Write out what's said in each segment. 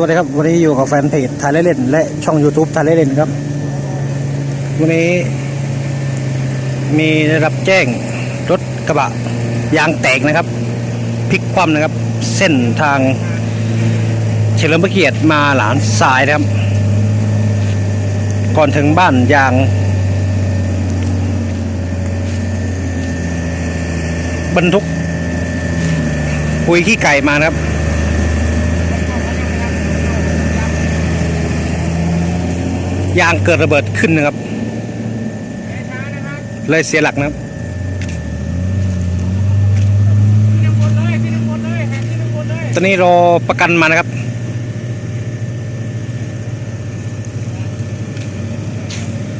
วัสดีครับ วันนี้อยู่กับแฟนเพจถ่ายเล่นและช่อง YouTube ถ่ายเล่นครับ วันนี้ มีได้รับแจ้งรถกระบะยางแตกนะครับพลิกคว่ำนะครับ เส้นทาง เฉลิมพระเกียรติมาหลานทรายนะครับ ก่อนถึงบ้านยางบรรทุกปุยขี้ไก่มานะครับ ยางเกิดระเบิดขึ้นนะครับ เลยเสียหลักนะครับตอนนี้รอประกันมานะครับ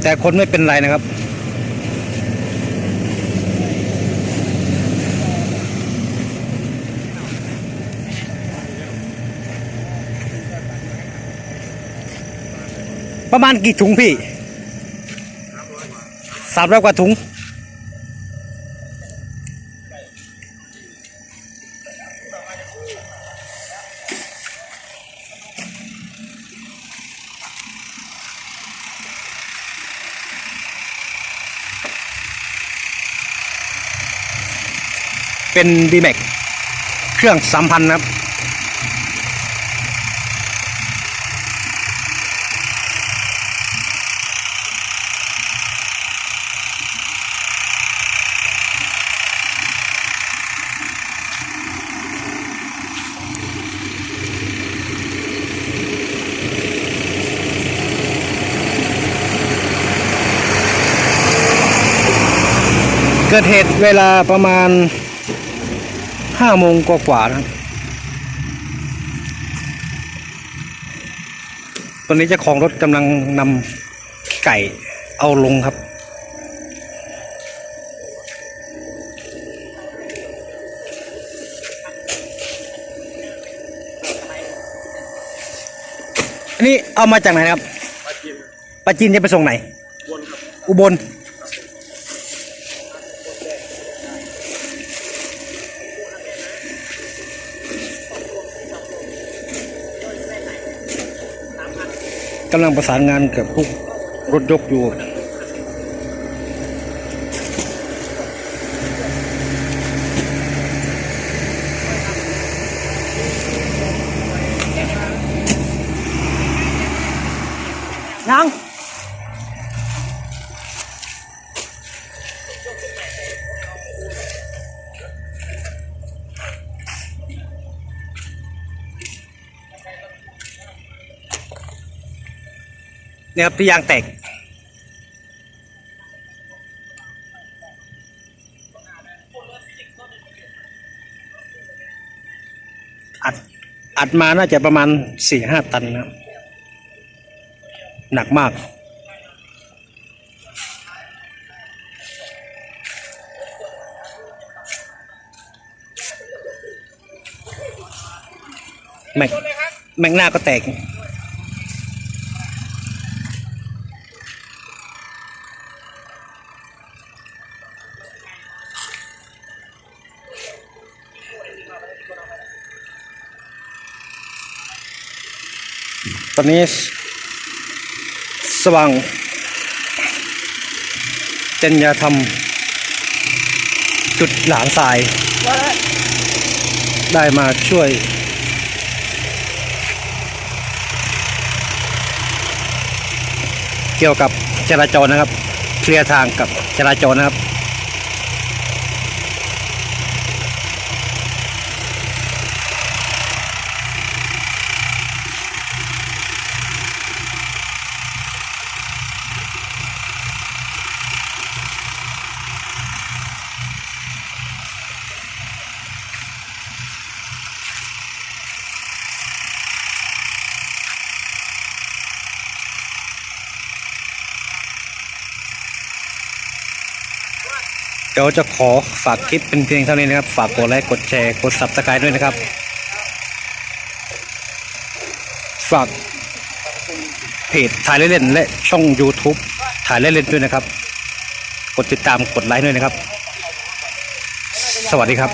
แต่คนไม่เป็นไรนะครับ ประมาณกี่ถุงพี่สามร้อยกว่าถุง เป็น d m a x เครื่องสามพันนะครับ เกิดเหตุเวลาประมาณห้าโมงกว่าๆนะครับตอนนี้เจ้าของรถกำลังนำไก่เอาลงครับ อันนี้เอามาจากไหนครับปลาจีนจะไปส่งไหน อุบล กำลังประสานงานกับพวกรถยกอยู่นัง เนี่ยครับที่ยางแตกอัดอัดมาน่าจะประมาณสี่ห้าตันนะหนักมาก แม็กแม็กหน้าก็แตก ตอนนี้สว่างเจนยาธรรม จุดหลานทราย ได้มาช่วยเกี่ยวกับจราจรนะครับ เคลียร์ทางกับจราจรนะครับ ดี๋ยวจะขอฝากคลิปเป็นเพียงเท่านี้นะครับ ฝากกดไลค์กดแชร์กด subscribe ด้วยนะครับ ฝากเพจถ่ายเล่นๆและช่อง YouTube ถ่ายเล่นๆด้วยนะครับ กดติดตามกดไลค์ด้วยนะครับ สวัสดีครับ